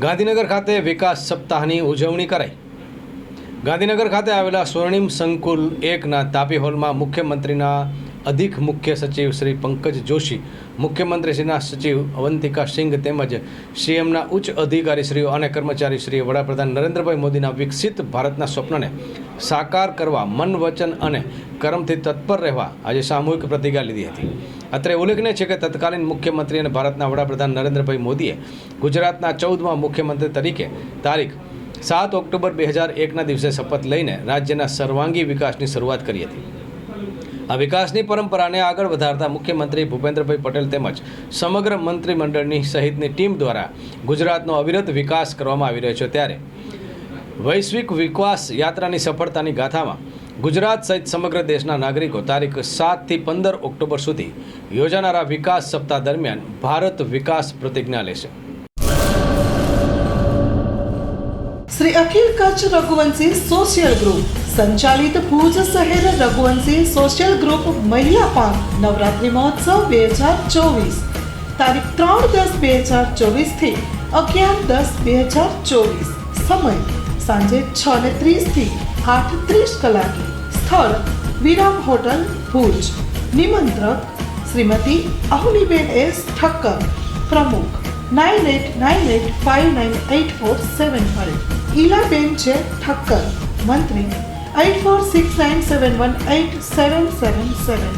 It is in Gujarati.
ગાંધીનગર ખાતે વિકાસ સપ્તાહની ઉજવણી કરાઈ. ગાંધીનગર ખાતે આવેલા સ્વર્ણિમ સંકુલ એકના તાપી હોલમાં મુખ્યમંત્રીના અધિક મુખ્ય સચિવ શ્રી પંકજ જોશી, મુખ્યમંત્રીશ્રીના સચિવ અવંતિકા સિંઘ તેમજ સીએમના ઉચ્ચ અધિકારીશ્રીઓ અને કર્મચારીશ્રીઓ વડાપ્રધાન નરેન્દ્રભાઈ મોદીના વિકસિત ભારતના સ્વપ્નને સાકાર કરવા, મન, વચન અને કર્મથી તત્પર રહેવા આજે સામૂહિક પ્રતિજ્ઞા લીધી હતી. અત્રે ઉલ્લેખનીય છે કે તત્કાલીન મુખ્યમંત્રી અને ભારતના વડાપ્રધાન નરેન્દ્રભાઈ મોદીએ ગુજરાતના ચૌદમાં મુખ્યમંત્રી તરીકે તારીખ સાત ઓક્ટોબર બે હજાર એકના દિવસે શપથ લઈને રાજ્યના સર્વાંગી વિકાસની શરૂઆત કરી હતી. આ વિકાસની પરંપરાને આગળ વધારતા મુખ્યમંત્રી ભૂપેન્દ્રભાઈ પટેલ તેમજ સમગ્ર મંત્રીમંડળની સહિતની ટીમ દ્વારા ગુજરાતનો અવિરત વિકાસ કરવામાં આવી રહ્યો છે. ત્યારે વૈશ્વિક વિકાસ યાત્રાની સફળતાની ગાથામાં ગુજરાત સહિત સમગ્ર દેશના નાગરિકો તારીખ સાતથી પંદર ઓક્ટોબર સુધી યોજાનારા વિકાસ સપ્તાહ દરમિયાન ભારત વિકાસ પ્રતિજ્ઞા લેશે. શ્રી અખિલ કચ્છ રઘુવંશી સોશિયલ ગ્રુપ સંચાલિત ભુજ શહેર રઘુવંશી સોશિયલ ગ્રુપ મહિલા પાંખ નવરાત્રિ મહોત્સવ બે હજાર ચોવીસ. તારીખ ત્રણ દસ બે હજાર ચોવીસથી અગિયાર દસ બે હજાર ચોવીસ. સમય સાંજે છ ને ત્રીસથી આઠ ત્રીસ કલાકે. स्थळ विराम हॉटेल भुज. निमंत्रक श्रीमती अहुलीबेन एस. ठक्कर. प्रमुख nine eight nine eight five nine eight four seven five. इलाबेनचे Thakkar. मंत्री eight four six nine seven one eight seven seven seven